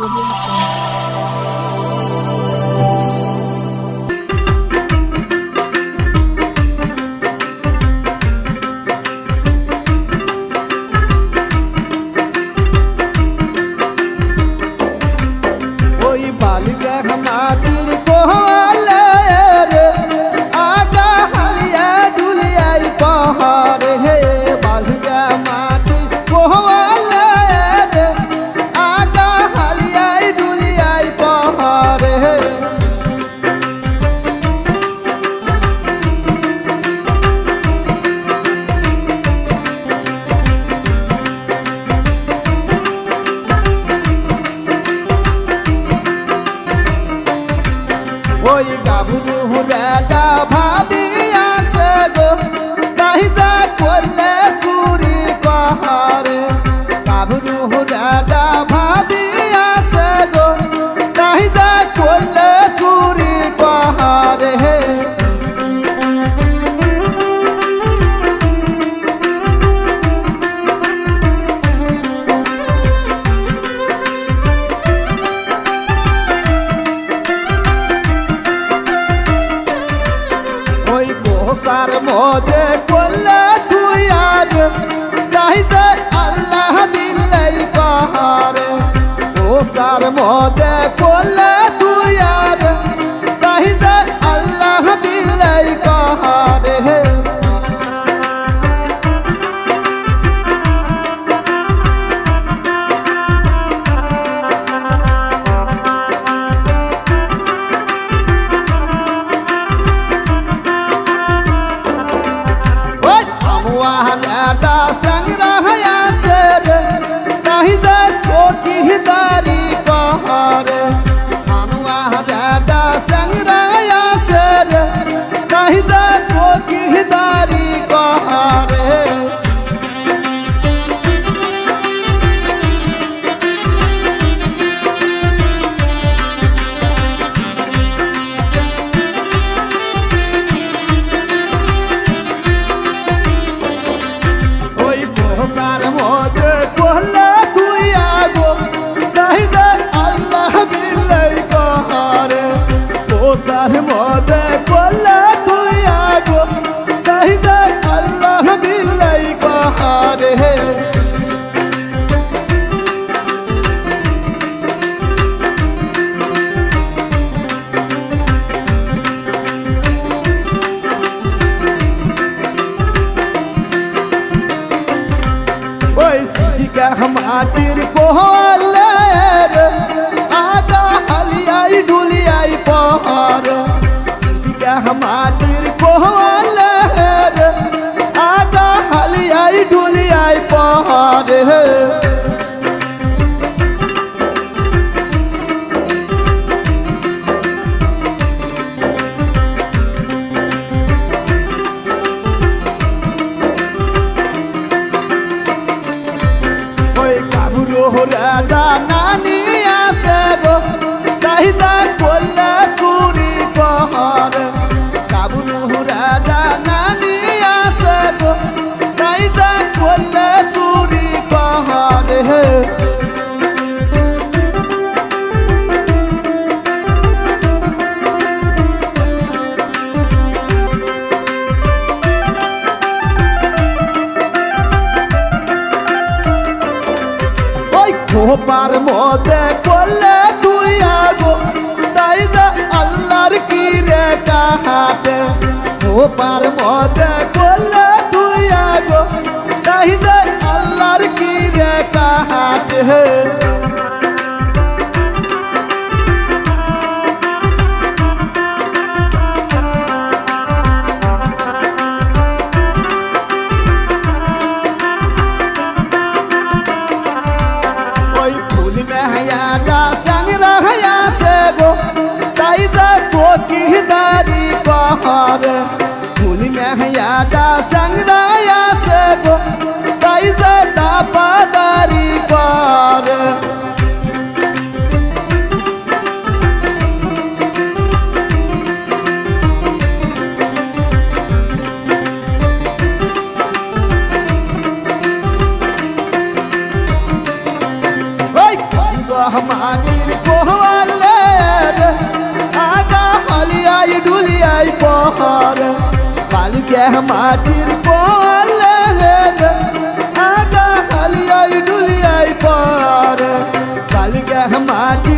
Yeah. ওই গাভরু হুড়াটা ভাবি। বসার মধ্যে করলে তুই আর কাহিদে আল্লাহ বিল্লাই পাহাড়ে বসার মধ্যে মাটির কোহলে রে, আগা আলিয়াই ডুলিয়াই পহর। মাটি কাবুরো রাডা খোপার মধ্যে করলে তুই আগো। তাই যা আল্লাহর কি রে কাহাতে। ঠোপার মধ্যে করলে তুই আগো। তাই যা আল্লাহর কি রে কাহাতে। হয়া সঙ্গ রহয়া সেবো তাই যা তোকি দারি বহর ফুল মে হয়া সঙ্গ রহয়া সেবো তাই যা দাপাদারি বহর রহমানির পোহালে আগা পালিয়াই ডুলিয়াই পহার। কালকে মাটির পোহালে আগা পালিয়াই ডুলিয়াই পহার। কালকে মাটির